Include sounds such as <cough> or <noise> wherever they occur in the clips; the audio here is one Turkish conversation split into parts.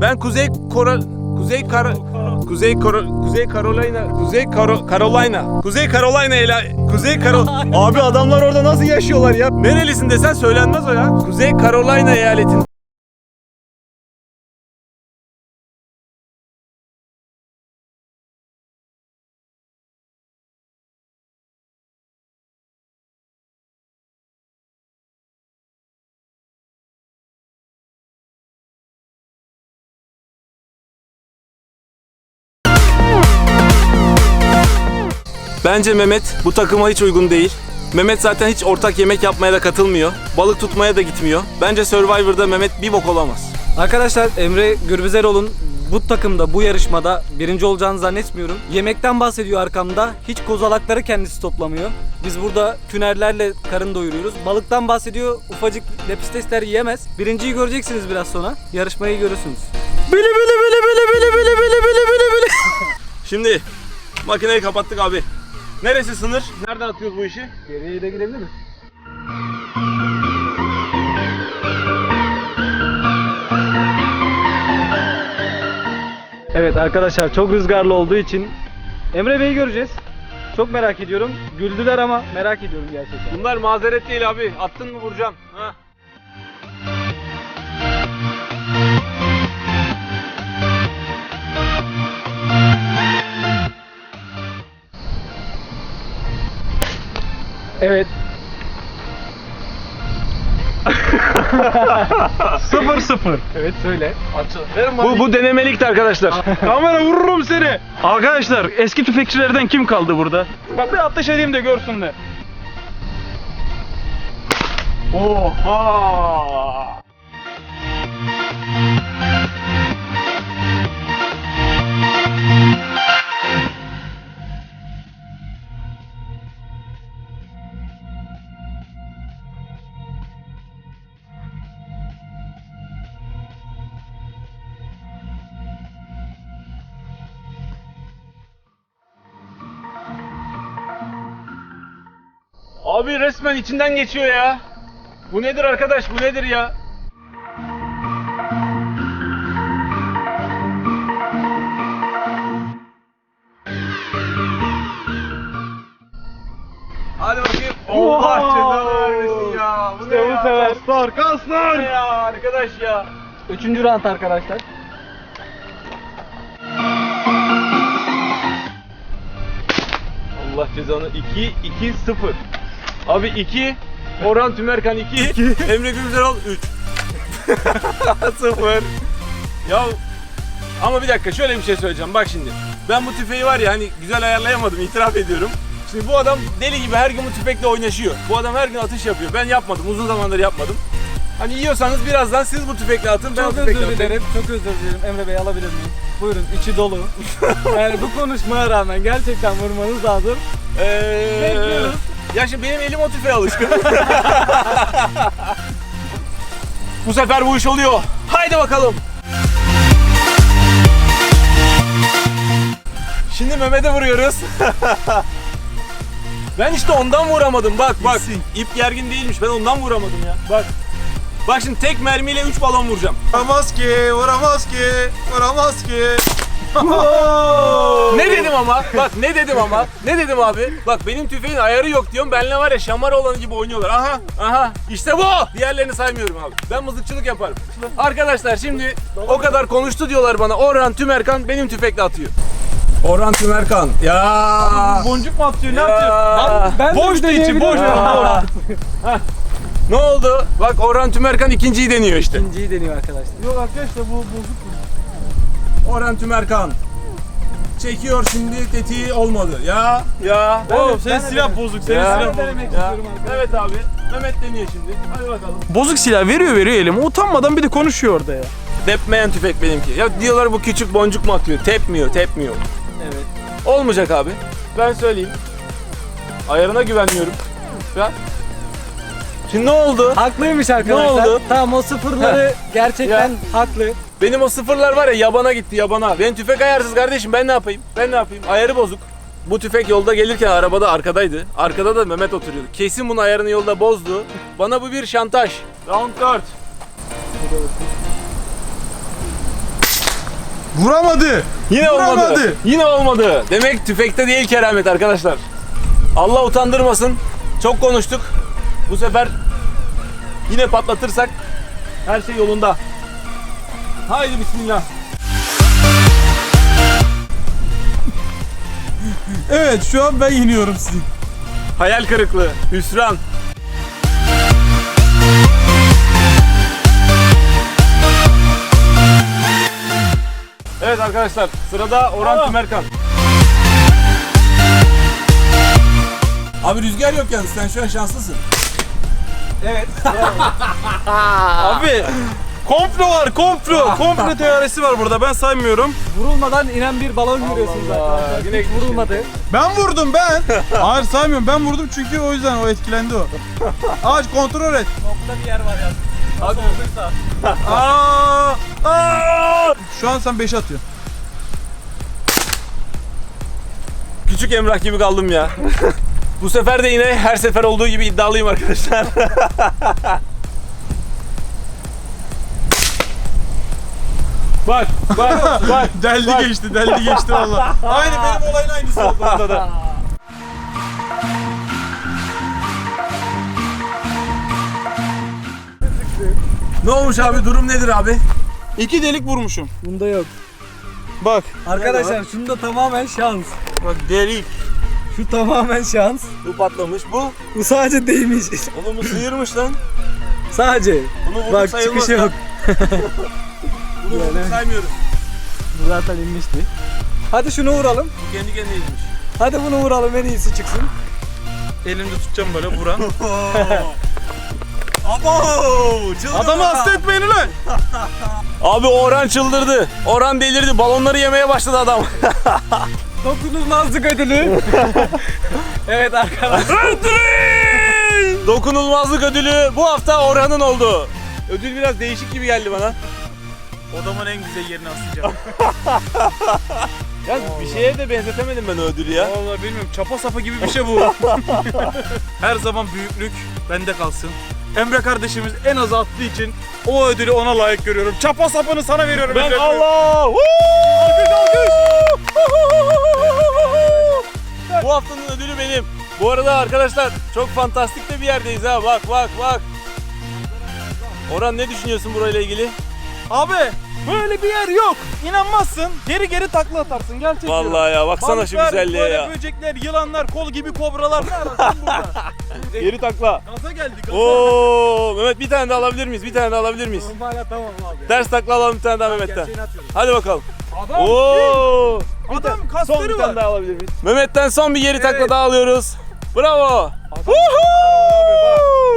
Ben Kuzey Kora Kuzey Kara Kuzey Koro, Kuzey Carolina Kuzey Karo, Carolina Kuzey Carolina ile Kuzey Karo Abi adamlar orada nasıl yaşıyorlar ya? Nerelisin desen söylenmez o ya. Kuzey Carolina eyaletinde Bence Mehmet bu takıma hiç uygun değil. Mehmet zaten hiç ortak yemek yapmaya da katılmıyor. Balık tutmaya da gitmiyor. Bence Survivor'da Mehmet bir bok olamaz. Arkadaşlar Emre Gürbüzeroğlu'nun bu takımda bu yarışmada birinci olacağını zannetmiyorum. Yemekten bahsediyor arkamda. Hiç kozalakları kendisi toplamıyor. Biz burada tünerlerle karın doyuruyoruz. Balıktan bahsediyor. Ufacık lepistesler yiyemez. Birinciyi göreceksiniz biraz sonra. Yarışmayı görürsünüz. Bili bili bili bili bili bili bili bili bili bili. <laughs> Şimdi makineyi kapattık abi. Neresi sınır? Nereden atıyoruz bu işi? Geriye de gidebilir miyiz? Evet arkadaşlar çok rüzgarlı olduğu için Emre Bey'i göreceğiz. Çok merak ediyorum. Güldüler ama merak ediyorum gerçekten. Bunlar mazeret değil abi. Attın mı vuracağım. Ha. Evet. <laughs> Sıfır sıfır. Evet söyle. Bu, bu denemelikti arkadaşlar. Kamera vururum seni. Arkadaşlar eski tüfekçilerden kim kaldı burada? Bak bir ateş edeyim de görsünler. Oha! Abi resmen içinden geçiyor ya. Bu nedir arkadaş? Bu nedir ya? Hadi bakayım. Allah cezanı vermesin ya. Bu ne ya? Kaslar kaslar. Bu ne ya arkadaş ya? Üçüncü round arkadaşlar. Allah cezanı 2 2 0. Abi 2 Orhan Tümerkan 2 <laughs> Emre Gülüzerol 3 0 Ya ama bir dakika şöyle bir şey söyleyeceğim bak şimdi ben bu tüfeği var ya hani güzel ayarlayamadım itiraf ediyorum Şimdi bu adam deli gibi her gün bu tüfekle oynaşıyor. Bu adam her gün atış yapıyor. Ben yapmadım. Uzun zamandır yapmadım. Hani yiyorsanız birazdan siz bu tüfekle atın. ben o Çok tüfekle özür atayım. dilerim. Çok özür dilerim. Emre Bey alabilir miyim? Buyurun içi dolu. <laughs> yani bu konuşmaya rağmen gerçekten vurmanız lazım. Ee, Bekliyoruz. Ya şimdi benim elim o tüfeğe alışkın. <laughs> bu sefer bu iş oluyor. Haydi bakalım. Şimdi Mehmet'e vuruyoruz. <laughs> ben işte ondan vuramadım. Bak bak. İp gergin değilmiş. Ben ondan vuramadım ya. Bak. Bak şimdi tek mermiyle 3 balon vuracağım. Vuramaz ki, vuramaz ki, vuramaz ki. Ne dedim ama? Bak ne dedim ama? Ne dedim abi? Bak benim tüfeğin ayarı yok diyorum. Benle var ya şamar olan gibi oynuyorlar. Aha, aha. İşte bu. Diğerlerini saymıyorum abi. Ben mızıkçılık yaparım. Arkadaşlar şimdi o kadar konuştu diyorlar bana. Orhan Tümerkan benim tüfekle atıyor. Orhan Tümerkan. Ya. Boncuk mu atıyor ne Ya. yapıyor? Ben de boş bir da içi boş. Boş. Ne oldu? Bak Orhan Tümerkan ikinciyi deniyor işte. İkinciyi deniyor arkadaşlar. Yok arkadaşlar bu bozuk. Orhan Tümerkan. Çekiyor şimdi tetiği olmadı. Ya ya. Oğlum ben senin silah bozuk. Senin Ya. silah Ben bozuk. denemek Ya. istiyorum arkadaşlar. Evet abi. Mehmet deniyor şimdi. Hadi bakalım. Bozuk silah veriyor veriyor elime. Utanmadan bir de konuşuyor orada ya. Tepmeyen tüfek benimki. Ya diyorlar bu küçük boncuk mu atıyor? Tepmiyor, tepmiyor. Evet. Olmayacak abi. Ben söyleyeyim. Ayarına güvenmiyorum. Ya. Şimdi ne oldu? Haklıymış arkadaşlar. Ne oldu? Tamam o sıfırları gerçekten Ya. haklı. Benim o sıfırlar var ya yabana gitti yabana. Benim tüfek ayarsız kardeşim ben ne yapayım? Ben ne yapayım? Ayarı bozuk. Bu tüfek yolda gelirken arabada arkadaydı. Arkada da Mehmet oturuyordu. Kesin bunun ayarını yolda bozdu. Bana bu bir şantaj. Round 4. Vuramadı. Yine olmadı. Vuramadı. Yine olmadı. Demek tüfekte değil keramet arkadaşlar. Allah utandırmasın. Çok konuştuk. Bu sefer yine patlatırsak her şey yolunda. Haydi bismillah. Evet şu an ben yeniyorum sizi. Hayal kırıklığı, hüsran. Evet arkadaşlar sırada Orhan Tümerkan. Abi rüzgar yok yalnız sen şu an şanslısın. <laughs> Abi komplo var komplo. Komplo teorisi var burada ben saymıyorum. Vurulmadan inen bir balon görüyorsun zaten. yine Hiç vurulmadı. Ben vurdum ben. Hayır saymıyorum ben vurdum çünkü o yüzden o etkilendi o. Ağaç kontrol et. Nokta bir yer var ya. Nasıl olduysa. Aa, aa. Şu an sen 5 atıyorsun. Küçük Emrah gibi kaldım ya. <laughs> Bu sefer de yine her sefer olduğu gibi iddialıyım arkadaşlar. <laughs> bak, bak, <laughs> bak. Deldi Bak. geçti, deldi geçti valla. Aynı benim olayın aynısı oldu onda da. Ne olmuş abi? Durum nedir abi? İki delik vurmuşum. Bunda yok. Bak Arkadaşlar şunda tamamen şans. bak delik. Şu tamamen şans. Bu patlamış, bu. Bu sadece değmiş. Oğlum bu sıyırmış lan. sadece. Bunu Bak lan. yok. <laughs> Bunu Yani. saymıyoruz. Bu zaten inmişti. Hadi şunu vuralım. Bu kendi kendine inmiş. Hadi bunu vuralım en iyisi çıksın. Elimde tutacağım böyle vuran. <laughs> <laughs> Abo! Adamı hasta etmeyin ulan. <laughs> Abi Orhan çıldırdı. Orhan delirdi. Balonları yemeye başladı adam. Dokunulmazlık ödülü. evet arkadaşlar. Dokunulmazlık ödülü bu hafta Orhan'ın oldu. Ödül biraz değişik gibi geldi bana. Odamın en güzel yerine asacağım. <laughs> Ya bir şeye de benzetemedim ben ödülü ya. Vallahi bilmiyorum çapa sapa gibi bir şey bu. <laughs> Her zaman büyüklük bende kalsın. Emre kardeşimiz en az attığı için o ödülü ona layık görüyorum. Çapa sapını sana veriyorum. Ben Emre. Allah! Alkış <laughs> Bu haftanın ödülü benim. Bu arada arkadaşlar çok fantastik de bir yerdeyiz ha. Bak bak bak. Orhan ne düşünüyorsun burayla ilgili? Abi böyle bir yer yok. İnanmazsın. Geri geri takla atarsın gerçekten. Vallahi ya baksana şu Balıklar, güzelliğe böyle ya. böcekler, yılanlar, kol gibi kobralar ne ararsın burada? <laughs> Geri takla. Gaza geldik. gaza. Oo Mehmet bir tane de alabilir miyiz? Bir tane de alabilir miyiz? Hala tamam abi. Ters takla alalım bir tane daha Mehmet'ten. Gerçeğini atıyorum. Hadi bakalım. Adam, Oo! adam Son bir kasları tane var. daha alabilir miyiz? Mehmet'ten son bir geri takla Evet. daha alıyoruz. Bravo.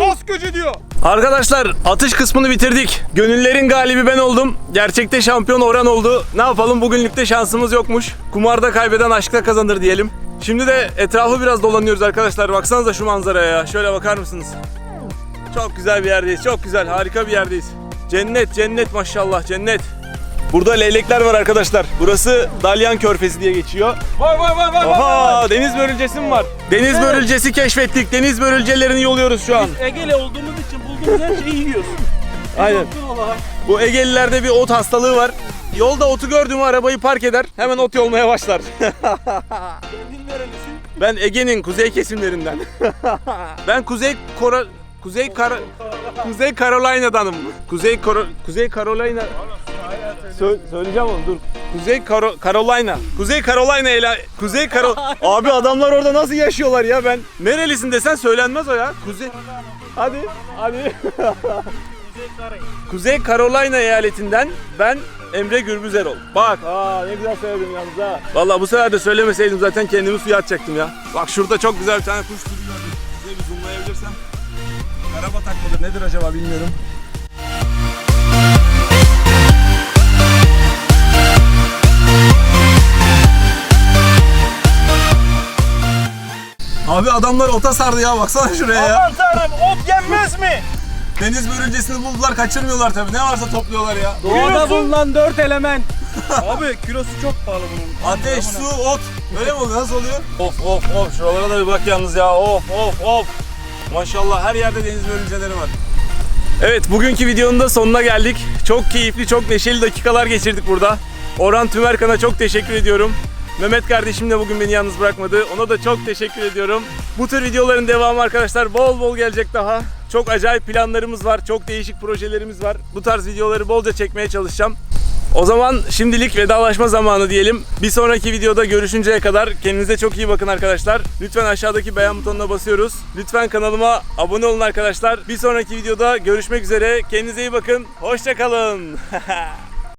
Kas gücü diyor. Arkadaşlar atış kısmını bitirdik. Gönüllerin galibi ben oldum. Gerçekte şampiyon Orhan oldu. Ne yapalım bugünlükte şansımız yokmuş. Kumarda kaybeden aşkta kazanır diyelim. Şimdi de etrafı biraz dolanıyoruz arkadaşlar. Baksanıza şu manzaraya ya. Şöyle bakar mısınız? Çok güzel bir yerdeyiz. Çok güzel. Harika bir yerdeyiz. Cennet, cennet maşallah cennet. Burada leylekler var arkadaşlar. Burası Dalyan Körfezi diye geçiyor. Vay vay vay vay. Oha deniz börülcesi mi var? Deniz börülcesi keşfettik. Deniz börülcelerini yoluyoruz şu an. Egeli olduğumuz için bulduğumuz her şeyi yiyoruz. <laughs> Aynen. Bu Egelilerde bir ot hastalığı var. Yolda otu gördü mü arabayı park eder. Hemen ot yolmaya başlar. Kendin nerelisin? ben Ege'nin kuzey kesimlerinden. <laughs> ben Kuzey Kora Kuzey Kar Kuzey Carolina'danım. Kuzey Karo- Kuzey Carolina Sö- söyleyeceğim onu dur. Kuzey Karo- Carolina. Kuzey Carolina ile Kuzey Karo <laughs> Abi adamlar orada nasıl yaşıyorlar ya ben. Nerelisin desen söylenmez o ya. Kuzey Hadi hadi. <laughs> Kuzey Carolina eyaletinden ben Emre Gürbüzerol. Bak aa ne güzel söyledim yalnız ha. Vallahi bu sefer de söylemeseydim zaten kendimi suya atacaktım ya. Bak şurada çok güzel bir tane kuş türü gördüm. Size bir zoomlayabilirsem. Karabatak mıdır nedir acaba bilmiyorum. Abi adamlar ota sardı ya baksana şuraya ya. Aman tanrım ot yenmez mi? Deniz börülcesini buldular kaçırmıyorlar tabii. Ne varsa topluyorlar ya. Doğada bulunan dört element. <laughs> Abi kilosu çok pahalı bunun. Ateş, su, ot. Öyle mi oluyor? Nasıl oluyor? Of of of. Şuralara da bir bak yalnız ya. Of of of. Maşallah her yerde deniz börülceleri var. Evet bugünkü videonun da sonuna geldik. Çok keyifli, çok neşeli dakikalar geçirdik burada. Orhan Tümerkan'a çok teşekkür ediyorum. Mehmet kardeşim de bugün beni yalnız bırakmadı. Ona da çok teşekkür ediyorum. Bu tür videoların devamı arkadaşlar bol bol gelecek daha. Çok acayip planlarımız var. Çok değişik projelerimiz var. Bu tarz videoları bolca çekmeye çalışacağım. O zaman şimdilik vedalaşma zamanı diyelim. Bir sonraki videoda görüşünceye kadar kendinize çok iyi bakın arkadaşlar. Lütfen aşağıdaki beğen butonuna basıyoruz. Lütfen kanalıma abone olun arkadaşlar. Bir sonraki videoda görüşmek üzere. Kendinize iyi bakın. Hoşçakalın. <laughs>